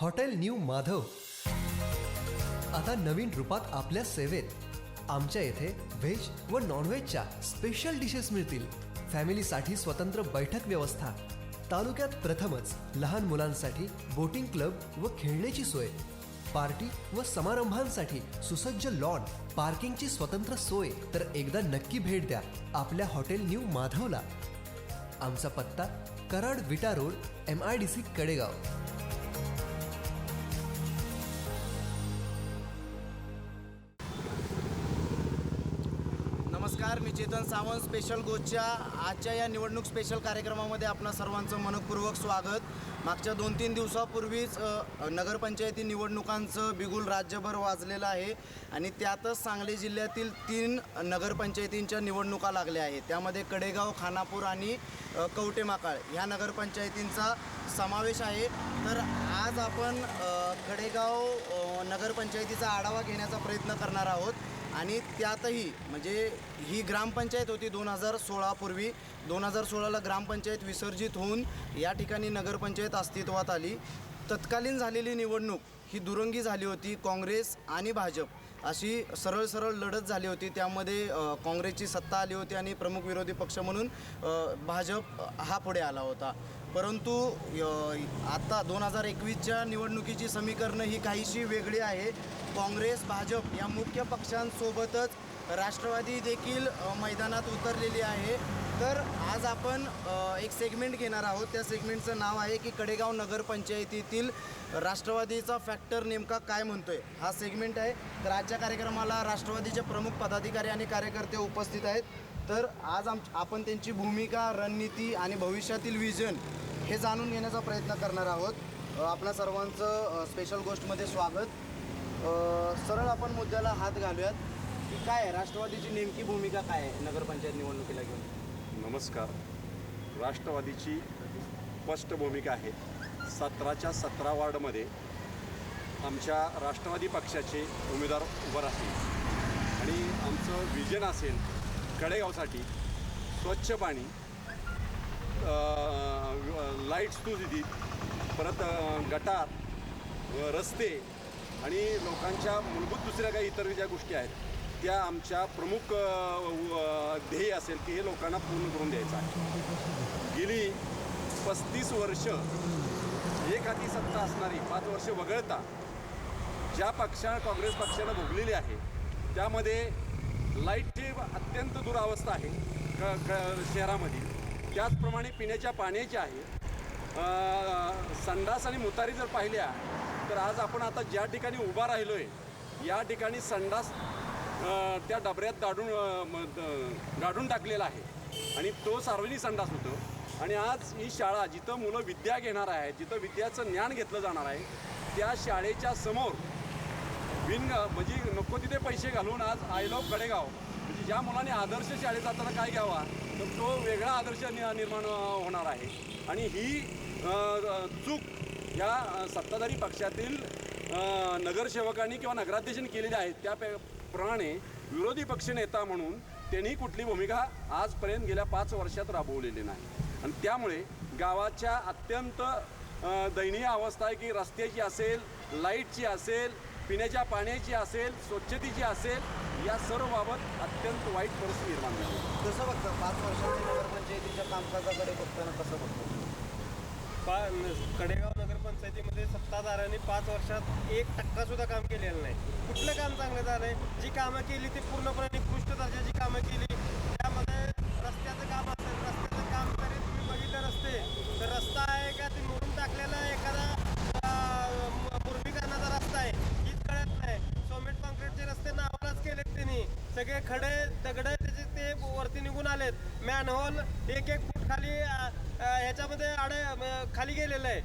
Hotel new Madhav. आता नवीन रूपात आपल्या सेवेत. आमच्या येथे व्हेज व नॉनव्हेजच्या स्पेशल डिशेस मिळतील. फॅमिलीसाठी स्वतंत्र बैठक व्यवस्था. तालुक्यात प्रथमच लहान मुलांसाठी बोटिंग क्लब व खेळण्याची सोय. पार्टी व समारंभांसाठी सुसज्ज लॉन पार्किंगची स्वतंत्र सोय. तर एकदा नक्की भेट द्या आपल्या हॉटेल न्यू माधवला. आमचा पत्ता Karad Vita road M I D C Kadegaon. नमस्कार मी चेतन सावंत स्पेशल गोचच्या आजच्या या निवडणूक स्पेशल कार्यक्रमामध्ये आपणा सर्वांचं मनपूर्वक स्वागत. मागच्या दोन तीन दिवसापूर्वीच नगरपंचायती निवडणुकांचं बिगुल राज्यभर वाजलेलं आहे आणि त्यातच सांगली जिल्ह्यातील तीन नगरपंचायतींच्या निवडणुका लागल्या आहेत. त्यामध्ये कडेगाव खानापूर आणि कवटेमाकाळ ह्या नगरपंचायतींचा समावेश आहे. तर आज आपण कडेगाव नगरपंचायतीचा आढावा घेण्याचा प्रयत्न करणार आहोत. आणि त्यातही म्हणजे ही ग्रामपंचायत होती दोन हजार सोळापूर्वी दोन हजार सोळाला ग्रामपंचायत विसर्जित होऊन या ठिकाणी नगरपंचायत अस्तित्वात आली. तत्कालीन झालेली निवडणूक ही दुरंगी झाली होती. काँग्रेस आणि भाजप अशी सरळ सरळ लढत झाली होती. त्यामध्ये काँग्रेसची सत्ता आली होती आणि प्रमुख विरोधी पक्ष म्हणून भाजप हा पुढे आला होता. परंतु आत्ता आता दोन हजार एकवीसच्या निवडणुकीची समीकरणं ही काहीशी वेगळी आहे. काँग्रेस भाजप या मुख्य पक्षांसोबतच राष्ट्रवादी देखील मैदानात उतरलेली आहे. तर आज आपण एक सेगमेंट घेणार आहोत. त्या सेगमेंटचं नाव आहे की कडेगाव नगरपंचायतीतील राष्ट्रवादीचा फॅक्टर नेमका काय म्हणतोय. हा सेगमेंट आहे. तर आजच्या कार्यक्रमाला राष्ट्रवादीचे प्रमुख पदाधिकारी आणि कार्यकर्ते उपस्थित आहेत. तर आज आम आपण त्यांची भूमिका रणनीती आणि भविष्यातील विजन हे जाणून घेण्याचा प्रयत्न करणार आहोत. आपल्या आपणा सर्वांचं स्पेशल गोष्टमध्ये स्वागत. सरळ आपण मुद्द्याला हात घालूयात की काय आहे? राष्ट्रवादीची नेमकी भूमिका काय आहे? नगरपंचायत निवडणुकीला घेऊन. नमस्कार. राष्ट्रवादीची स्पष्ट भूमिका आहे. सतराच्या सतरा वार्डमध्ये आमच्या राष्ट्रवादी पक्षाचे उमेदवार उभं राहतील. आणि आमचं विजन असेल कडेगावसाठी स्वच्छ पाणी लाईट्स टू दिली परत गटार रस्ते आणि लोकांच्या मूलभूत दुसऱ्या काही इतर ज्या गोष्टी आहेत त्या आमच्या प्रमुख व- ध्येय असेल की हे लोकांना पूर्ण करून द्यायचं आहे. गेली पस्तीस वर्ष एक सत्ता असणारी पाच वर्ष वगळता ज्या पक्षा काँग्रेस पक्षानं भोगलेली आहे त्यामध्ये लाईटची अत्यंत दुरावस्था आहे क क शहरामध्ये. त्याचप्रमाणे पिण्याच्या पाण्याची आहे. संडास आणि मुतारी जर पाहिल्या तर आज आपण आता ज्या ठिकाणी उभा राहिलो आहे या ठिकाणी संडास त्या डबऱ्यात दाडून गाडून टाकलेला आहे. आणि तो सार्वजनिक संडास होतो. आणि आज ही शाळा जिथं मुलं विद्या घेणार आहे जिथं विद्याचं ज्ञान घेतलं जाणार आहे त्या शाळेच्या समोर बिन म्हणजे नको तिथे पैसे घालून आज आय लव्ह कडेगाव म्हणजे ज्या मुलाने आदर्श शाळेत जाताना काय घ्यावा तर तो वेगळा आदर्श नि- निर्माण होणार आहे. आणि ही चूक या सत्ताधारी पक्षातील नगरसेवकांनी किंवा नगराध्यक्षांनी केलेली आहे त्याप्रमाणे विरोधी पक्षनेता म्हणून त्यांनी कुठली भूमिका आजपर्यंत गेल्या पाच वर्षात राबवलेली नाही. आणि त्यामुळे गावाच्या अत्यंत दयनीय अवस्था आहे की रस्त्याची असेल लाईटची असेल पिण्याच्या पाण्याची असेल स्वच्छतेची असेल या सर्व बाबत अत्यंत वाईट परिस्थिती निर्माण झाली. कसं बघतं पाच वर्षांच्या नगरपंचायतीच्या कामकाजाकडे बघताना कसं बघतो? पा न- कडेगाव नगरपंचायतीमध्ये सत्ताधाऱ्यांनी पाच वर्षात एक टक्का सुद्धा काम केलेलं नाही. कुठलं काम चांगलं झालंय? जी कामं केली ती पूर्णपणे निकृष्ट दर्जाची कामं केली त्यामध्ये रस्त्याचं काम असेल रस्त्याचं काम जरी तुम्ही बघितलं नसते तर रस्ता आहे का ते मोडून टाकलेला एखादा अं, म- मुरमीकरणाचा रस्ता आहे हीच कळत नाही सोमेट कॉन्क्रीटचे रस्ते नावालाच केलेत त्यांनी सगळे खडे दगड त्याचे ते वरती निघून आलेत मॅनहोल एक एक फूट खाली अ, अ, ह्याच्यामध्ये आड म, खाली गेलेलं आहे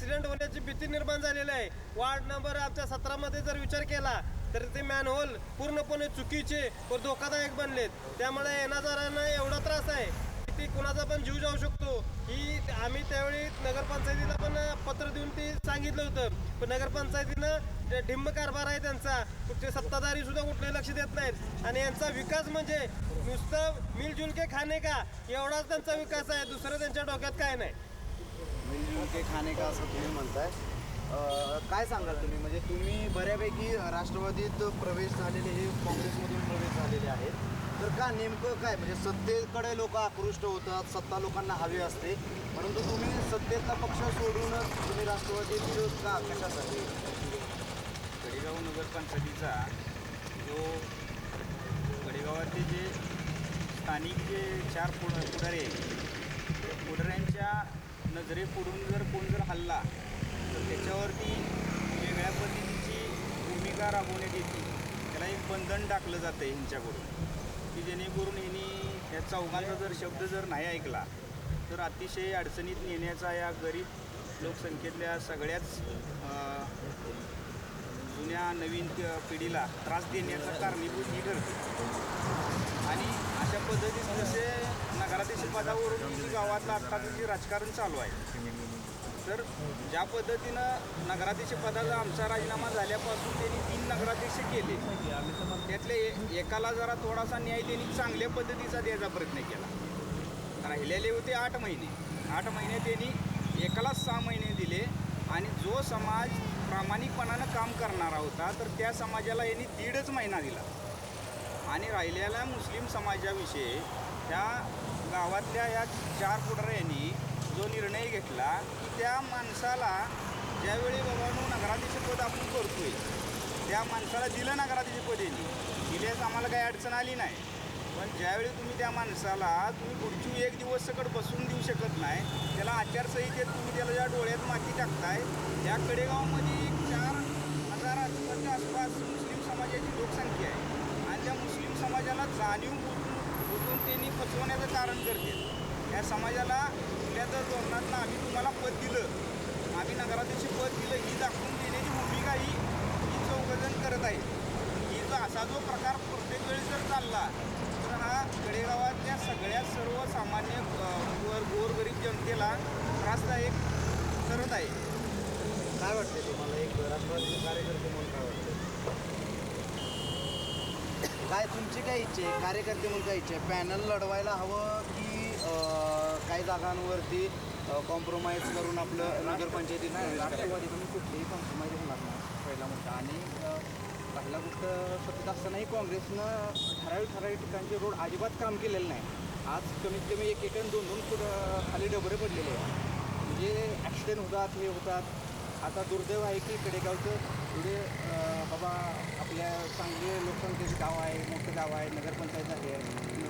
ॲक्सिडेंट होण्याची भीती निर्माण झालेली आहे. वार्ड नंबर आमच्या सतरामध्ये जर विचार केला तर ते मॅनहोल पूर्णपणे चुकीचे व धोकादायक बनलेत. त्यामुळे येणाऱ्यांना एवढा त्रास आहे. की ती कुणाचा पण जीव जाऊ शकतो. ही आम्ही त्यावेळी नगरपंचायतीला पण पत्र देऊन ते सांगितलं होतं. पण नगरपंचायतीनं ते ढिम्म कारभार आहे त्यांचा कुठचे सत्ताधारी सुद्धा कुठले लक्ष देत नाहीत. आणि यांचा विकास म्हणजे नुसतं मिलजुल के खाणे का? एवढाच त्यांचा विकास आहे. दुसरं त्यांच्या डोक्यात काय नाही. मिळजुल के खाणे का असं तुम्ही म्हणताय. काय सांगाल तुम्ही? म्हणजे तुम्ही बऱ्यापैकी राष्ट्रवादीत प्रवेश झालेले हे काँग्रेसमधून प्रवेश झालेले आहेत. तर का नेमकं काय? म्हणजे सत्तेकडे लोक आकृष्ट होतात सत्ता लोकांना हवी असते. परंतु तुम्ही सत्तेचा पक्ष सोडूनच तुम्ही राष्ट्रवादीत का कशासाठी? कडेगाव नगरपंचायतीचा जो कडेगावातले जे स्थानिक जे चार पुढ पुढारी आहेत पुढाऱ्यांच्या नजरेपुढून जर कोण जर हल्ला तर त्याच्यावरती वेगळ्या पद्धतीची भूमिका राबवण्यात येते. त्याला एक बंधन टाकलं जातं आहे ह्यांच्याकडून की जेणेकरून ह्यांनी या चौघांचा जर शब्द जर नाही ऐकला तर अतिशय अडचणीत नेण्याचा या गरीब लोकसंख्येतल्या सगळ्याच जुन्या नवीन पिढीला त्रास देण्याचं कारणीभूत ही ठरते. आणि अशा पद्धतीत जसे नगराध्यक्ष पदावरून जी गावातलं आत्ताचं जे राजकारण चालू आहे तर ज्या पद्धतीनं नगराध्यक्ष पदाचा आमचा राजीनामा झाल्यापासून त्यांनी तीन नगराध्यक्ष केले त्यातले एकाला जरा थोडासा न्याय त्यांनी चांगल्या पद्धतीचा द्यायचा प्रयत्न केला. राहिलेले होते आठ महिने. आठ महिने त्यांनी एकालाच सहा महिने दिले आणि जो समाज प्रामाणिकपणानं काम करणारा होता तर त्या समाजाला यांनी दीडच महिना दिला. आणि राहिलेल्या मुस्लिम समाजाविषयी त्या गावातल्या या चार पुढाऱ्यांनी जो निर्णय घेतला की त्या माणसाला ज्यावेळी बाबांनो नगराध्यक्षपद आपण करतो आहे त्या माणसाला दिलं नगराध्यक्षपद यांनी. दिल्यास आम्हाला काही अडचण आली नाही. पण ज्यावेळी तुम्ही त्या माणसाला तुम्ही पुढची एक दिवस सकट बसून देऊ शकत नाही त्याला आचारसंहितेत तुम्ही त्याला ज्या डोळ्यात माती टाकताय या कडेगावमध्ये एक चार हजार आसपासच्या आसपास मुस्लिम समाजाची लोकसंख्या आहे. आणि त्या मुस्लिम समाजाला जाणीव बुजून त्यांनी फसवण्याचं कारण करते. या समाजाला कुठल्याच धोरणातनं आम्ही तुम्हाला पद दिलं. आम्ही नगराध्यक्ष पद दिलं ही दाखवून देण्याची भूमिका ही ही चौकजन करत आहे ही जो असा जो प्रकार प्रत्येक वेळेस जर चालला तर हा कडेगावातल्या सगळ्या सर्वसामान्य वर गोरगरीब जनतेला त्रासदायक ठरत आहे. काय वाटते तुम्हाला? एक राष्ट्रवादीचे कार्यकर्ते म्हणून काय वाटते काय तुमची काय इच्छा आहे? कार्यकर्ते म्हणून काय इच्छा आहे? पॅनल लढवायला हवं की अं, काही जागांवरती कॉम्प्रोमाइज करून आपलं नगरपंचायतीत नाही प्रवेश करायचं? राष्ट्रवादीतून कुठलीही कॉम्प्रोमाइज होणार नाही पहिला मुद्दा. आणि अ, पहिला गोष्ट सतत असतानाही काँग्रेसनं ठराविक ठराविक ठिकाणचे रोड अजिबात काम केलेलं नाही. आज कमीत कमी एक एक आणि दोन दोन फूट अ, खाली डबरे पडलेले आहे म्हणजे ॲक्सिडेंट होतात हे होतात. आता दुर्दैव आहे की कडेगावचं पुढे बाबा आपल्या चांगले लोकसंख्येचं गाव आहे मोठं गाव आहे नगरपंचायत आहे.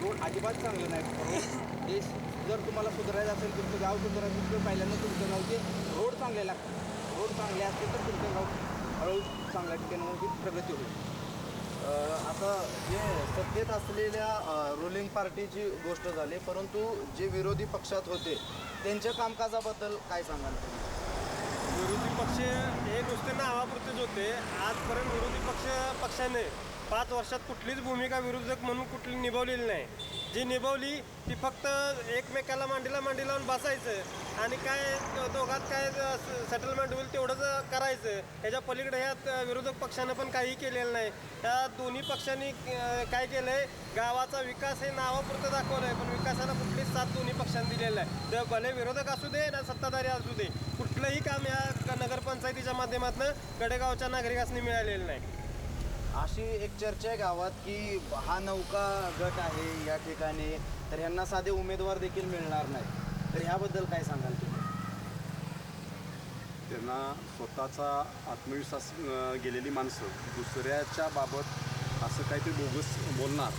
रोड अजिबात चांगलं नाही. देश जर तुम्हाला सुधारायचं असेल तुमचं गाव सुधारायचं असेल तर पहिल्यांदा तुमचं गावचे रोड चांगले लागतात. रोड चांगले असतील तर तुमचं गाव हळूहळू चांगल्या ठिकाणी प्रगती होईल. आता जे सत्तेत असलेल्या रुलिंग पार्टीची गोष्ट झाली परंतु जे विरोधी पक्षात होते त्यांच्या कामकाजाबद्दल काय सांगाल तुम्ही? विरोधी पक्ष हे नुसते नावापुरतेच होते. आजपर्यंत विरोधी पक्ष पक्षाने पाच वर्षात कुठलीच भूमिका विरोधक म्हणून कुठली निभावलेली नाही. जी निभावली ती फक्त एकमेकाला मांडीला मांडी लावून बसायचं आणि काय दोघात काय सेटलमेंट होईल तेवढंच करायचं. ह्याच्या पलीकडे ह्या विरोधक पक्षानं पण काही केलेलं नाही. त्या दोन्ही पक्षांनी काय केलं आहे गावाचा विकास हे नावापुरतं दाखवलं आहे पण विकासाला कुठलीच साथ दोन्ही पक्षांनी दिलेला आहे तर भले विरोधक असू दे ना सत्ताधारी असू दे कुठलंही काम या नगरपंचायतीच्या माध्यमातून कडेगावच्या नागरिकांनी मिळालेलं नाही. अशी एक चर्चा आहे गावात की हा नौका गट आहे या ठिकाणी तर ह्यांना साधे उमेदवार देखील मिळणार नाही. तर ह्याबद्दल काय सांगाल तुम्ही? त्यांना स्वतःचा आत्मविश्वास अं, गेलेली माणसं दुसऱ्याच्या बाबत असं काहीतरी बोगस बोलणार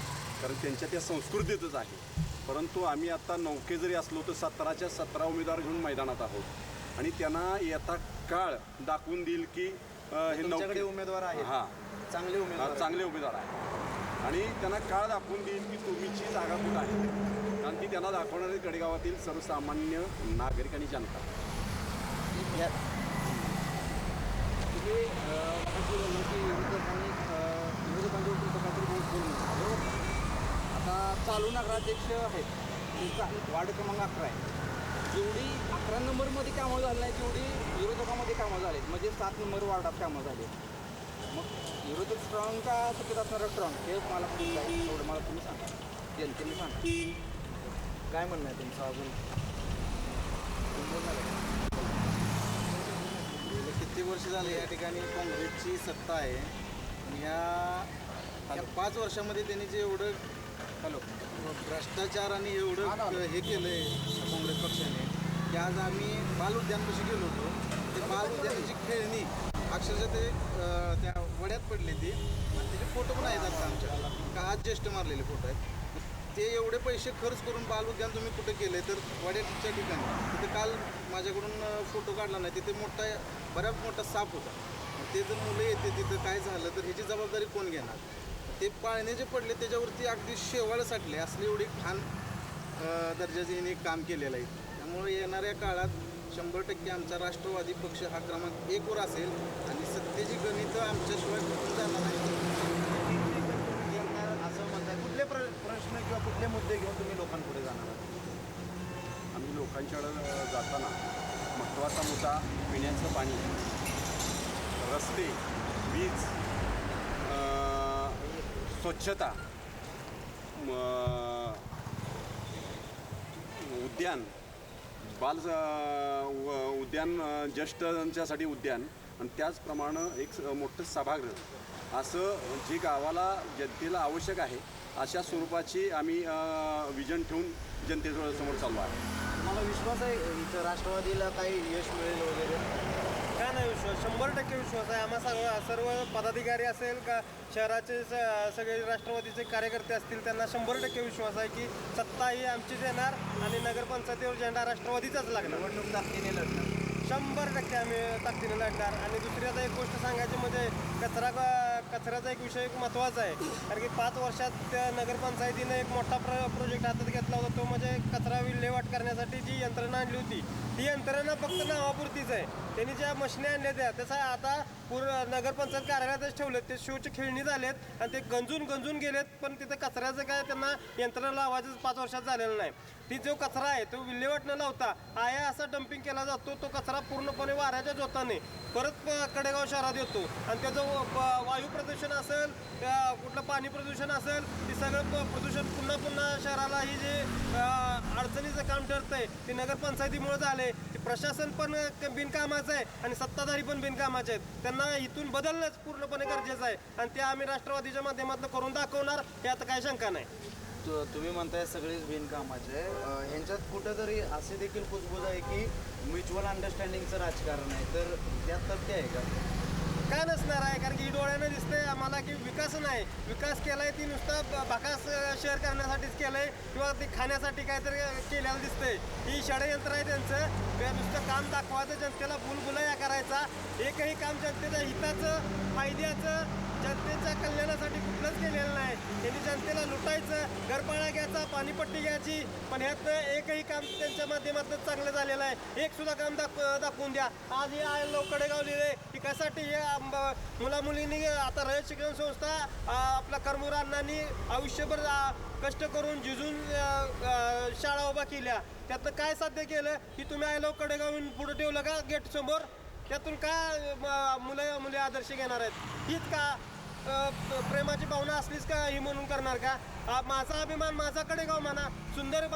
कारण त्यांच्या त्या संस्कृतीतच आहे. परंतु आम्ही आता नौके जरी असलो तर सतराच्या सतरा उमेदवार घेऊन मैदानात आहोत. आणि त्यांना येता काळ दाखवून देईल की हे तुमच्याकडे उमेदवार आहेत. हां. चांगले उमेदवार. चांगले उमेदवार आहे आणि त्यांना काळ दाखवून देईल की तुमची जागा कुठं आहे. आणि ती त्यांना दाखवणारे कडेगावातील सर्वसामान्य नागरिक आणि जनता. तुम्ही आता चालू नगराध्यक्ष आहेत. वार्ड क्रमांक अकरा आहे. जेवढी अकरा नंबरमध्ये कामं झाली नाही तेवढी विरोधकामध्ये कामं झाली म्हणजे सात नंबर वार्डात कामं झाली मग विरोधक स्ट्रॉंग का सत्तेत असणारा स्ट्रॉंग हे मला एवढं मला तुम्ही सांगा. जनतेने सांगा. काय म्हणणं आहे तुमचं अजून? तुम्ही बोलणार वर्ष झाले या ठिकाणी काँग्रेसची सत्ता आहे. आणि या पाच वर्षामध्ये त्यांनी जे एवढं हॅलो. भ्रष्टाचार आणि एवढं हे केलं आहे काँग्रेस पक्षाने की आज आम्ही बाल उद्यानपाशी गेलो होतो. ते बाल उद्यानाची खेळणी अक्षरशः ते त्या वड्यात पडली ती. आणि त्याचे फोटो पण आहेत आता आमच्या. का आज ज्येष्ठ मारलेले फोटो आहेत. ते एवढे पैसे खर्च करून बाल उद्यान तुम्ही कुठे केले? तर वड्याच्या ठिकाणी. तिथे काल माझ्याकडून फोटो काढला नाही. तिथे मोठा बऱ्याच मोठा साप होता. ते जर मुलं येते तिथं काय झालं तर ह्याची जबाबदारी कोण घेणार? ते पाळणे जे पडले त्याच्यावरती अगदी शेवाळ साठले. असले एवढी घाण अं, दर्जाचे हिने काम केलेलं आहे. त्यामुळे येणाऱ्या काळात शंभर टक्के आमचा राष्ट्रवादी पक्ष हा क्रमांक एकवर असेल आणि सत्तेची गणितं आमच्याशिवाय कुठून जाणार नाही. असं म्हणताय कुठले प्र प्रश्न किंवा कुठले मुद्दे घेऊन तुम्ही लोकांपुढे जाणार आहात? आम्ही लोकांच्याकडं जाताना महत्त्वाचा मुद्दा पिण्याचं पाणी. रस्ते वीज स्वच्छता. उद्यान. बाल व- उद्यान ज्येष्ठांच्यासाठी उद्यान आणि त्याचप्रमाणे एक स- मोठं सभागृह. असं जे गावाला जनतेला आवश्यक आहे अशा स्वरूपाची आम्ही विजन ठेवून जनतेसमोर चाललो आहे. मला विश्वास आहे इथं राष्ट्रवादीला काही यश मिळेल वगैरे. काय नाही विश्वास शंभर टक्के विश्वास आहे. आम्हा सर्व सर्व पदाधिकारी असेल का शहराचे स- सगळे राष्ट्रवादीचे कार्यकर्ते असतील त्यांना शंभर टक्के विश्वास आहे की सत्ता ही आमचीच येणार आणि नगरपंचायतीवर झेंडा राष्ट्रवादीचाच लागणार. निवडणूक ताकदीने लढणार. शंभर टक्के आम्ही ताकदीने लढणार. आणि दुसरी आता एक गोष्ट सांगायची म्हणजे कचरा कचऱ्याचा एक विषय एक महत्त्वाचा आहे. कारण की पाच वर्षात त्या नगरपंचायतीनं एक मोठा प्र प्रोजेक्ट हातात घेतला होता. तो म्हणजे कचरा विल्हेवाट करण्यासाठी जी यंत्रणा आणली होती. ती यंत्रणा फक्त नावापुरतीच आहे. त्यांनी ज्या मशिनी आणल्या त्या त्याचा आता पूर्ण नगरपंचायत कार्यालयातच ठेवलेत. ते शोचे खेळणी झालेत आणि ते गंजून गंजून गेलेत. पण तिथं कचऱ्याचं काय त्यांना यंत्रणा लावायचं पाच वर्षात झालेलं नाही. ती जो कचरा आहे तो विल्हेवाट न लावता आया असा डम्पिंग केला जातो तो कचरा पूर्णपणे वाऱ्याच्या जोताने परत कडेगाव शहरात येतो. आणि त्याचं व- वायू प्रदूषण असेल कुठलं पाणी प्रदूषण असेल ते सगळं प्रदूषण पुन्हा पुन्हा शहराला ही जे अडचणीचं काम ठरतंय ते नगरपंचायतीमुळे झाले ते प्रशासन पण बिनकामाचं आहे आणि सत्ताधारी पण बिनकामाचे आहेत. त्यांना इथून बदलणंच पूर्णपणे गरजेचं आहे. आणि ते आम्ही राष्ट्रवादीच्या माध्यमातून करून दाखवणार यात काही शंका नाही. तु- तुम्ही म्हणताय सगळेच बिनकामाचे. ह्यांच्यात कुठंतरी असे देखील कुजबुज आहे की म्युच्युअल अंडरस्टँडिंगचं राजकारण आहे. तर त्यात तथ्य आहे का? काय नसणार आहे कारण की डोळ्यानं दिसतंय आम्हाला की विकास नाही. विकास केलाय ती नुसता भकास शेअर करण्यासाठीच केलंय किंवा ती खाण्यासाठी काहीतरी केल्याला दिसतंय. ही षडयंत्र आहे त्यांचं. त्या नुसतं काम दाखवायचं जनतेला बुलबुलया करायचा. एकही काम जनतेच्या हिताचं फायद्याचं जनतेच्या कल्याणासाठी कुठलंच केलेलं नाही. त्यांनी जनतेला लुटायचं घरपाळा घ्यायचा पाणीपट्टी घ्यायची. पण ह्यात एकही काम त्यांच्या माध्यमातून चांगलं झालेलं आहे. एक सुद्धा काम दाख दाखवून द्या. आज हे आय कडेगाव लिहिले की कशासाठी हे मुला मुलामुलींनी आता रयत शिक्षण संस्था आपल्या करमुर आयुष्यभर कष्ट करून झिजून शाळा उभा केल्या. त्यातनं काय साध्य केलं? की तुम्ही आय लव कडेगाव पुढे ठेवलं का गेट समोर? त्यातून काय म- मुलं मुले आदर्श घेणार आहेत? हीच का प्रेमाची भावना असलीच का ही म्हणून करणार का? माझा अभिमान माझा कडेगाव म्हणा सुंदर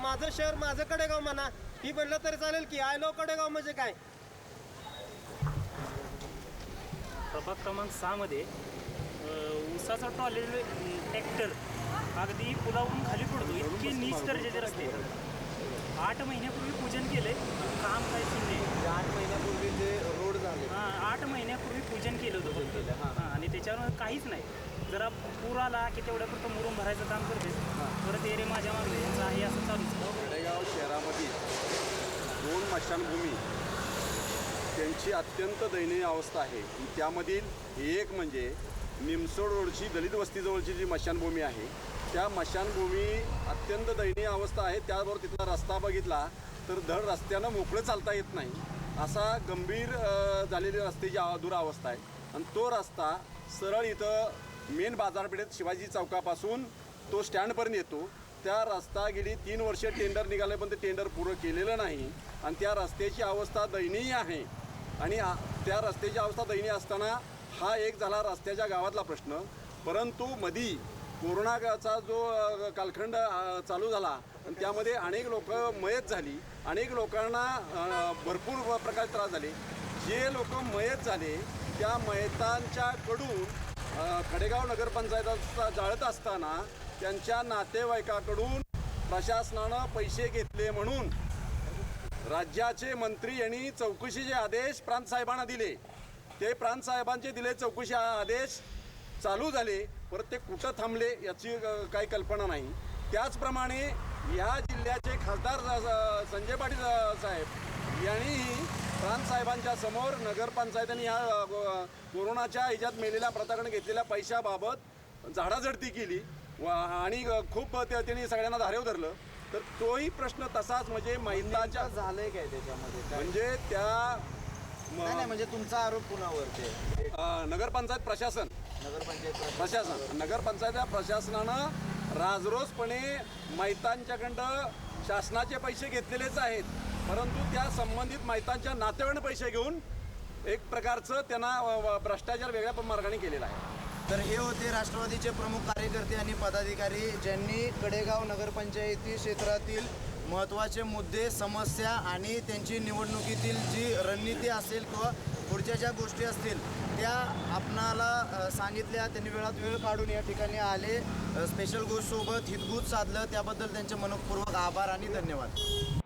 माझं शहर माझं कडेगाव म्हणा ही म्हणलं तरी चालेल की आय लव कडेगाव म्हणजे काय? प्रभाग क्रमांक सहामध्ये अ, ऊसाचा टॉयलेट ट्रॅक्टर अगदी पुलावरून खाली पडतो इतके नीच दर्जाचे रस्ते. आठ महिन्यापूर्वी पूजन केलंय काम काय नाही. आठ महिन्यापूर्वी जे आठ महिन्यापूर्वी पूजन केलं होतं हां. आणि त्याच्यावर काहीच नाही. जरा पूर आला की तेवढ्यापुरतं मुरुम भरायचं काम करते. परत एरे माझ्या मागले यांचं आहे असं चालूच. आहे. खेडेगाव शहरामधील दोन मशानभूमी त्यांची अत्यंत दयनीय अवस्था आहे. त्यामधील एक म्हणजे निमसोड रोडची दलित वस्तीजवळची जी मशानभूमी आहे त्या मशानभूमी अत्यंत दयनीय अवस्था आहे. त्याबरोबर तिथला रस्ता बघितला तर धड रस्त्यानं मोकळं चालता येत नाही. असा गंभीर झालेली रस्त्याची दुरावस्था आहे. आणि तो रस्ता सरळ इथं मेन बाजारपेठेत शिवाजी चौकापासून तो स्टँडपर्यंत येतो. त्या रस्ता गेली तीन वर्ष टेंडर निघाले पण ते टेंडर पूर्ण केलेलं नाही. आणि त्या रस्त्याची अवस्था दयनीय आहे. आणि त्या रस्त्याची अवस्था दयनीय असताना हा एक झाला रस्त्याच्या गावातला प्रश्न. परंतु मधी कोरोनाचा जो कालखंड चालू झाला आणि त्यामध्ये अनेक लोक मयत झाली. अनेक लोकांना भरपूर प्रकारे त्रास झाले. जे लोक मयत झाले त्या मयतांच्याकडून खडेगाव कडेगाव जाळत असताना त्यांच्या नातेवाईकाकडून प्रशासनानं पैसे घेतले म्हणून राज्याचे मंत्री यांनी चौकशीचे आदेश प्रांतसाहेबांना दिले. ते प्रांतसाहेबांचे दिले चौकशी आदेश चालू झाले. परत ते कुठं थांबले याची काही कल्पना नाही. त्याचप्रमाणे या जिल्ह्याचे खासदार संजय पाटील साहेब यांनीही प्रांतसाहेबांच्या समोर नगरपंचायतीने या कोरोनाच्या ह्याच्यात मेलेल्या प्रताकडे घेतलेल्या पैशाबाबत झाडाझडती केली. व आणि खूप त्या- त्यांनी सगळ्यांना धारेव धरलं. तर तोही प्रश्न तसाच म्हणजे महिलाच्या झालंय काय त्याच्यामध्ये? म्हणजे त्या म्हणजे तुमचा आरोप कुणावर ते अ, नगरपंचायत प्रशासन. नगरपंचायत प्रशासन. नगरपंचायत प्रशासनानं राजरोसपणे मैतांच्याकडं शासनाचे पैसे घेतलेलेच आहेत. परंतु त्या संबंधित मैतांच्या नातेवाईन पैसे घेऊन एक प्रकारचं त्यांना भ्रष्टाचार वेगळ्या मार्गाने केलेला आहे. तर हे होते राष्ट्रवादीचे प्रमुख कार्यकर्ते आणि पदाधिकारी ज्यांनी कडेगाव नगरपंचायती क्षेत्रातील महत्त्वाचे मुद्दे समस्या आणि त्यांची निवडणुकीतील जी रणनीती असेल किंवा पुढच्या ज्या गोष्टी असतील त्या आपणाला सांगितल्या. त्यांनी वेळात वेळ काढून या ठिकाणी आले. स्पेशल गोष्टसोबत हितगुज साधलं. त्याबद्दल त्यांचे मनपूर्वक आभार आणि धन्यवाद.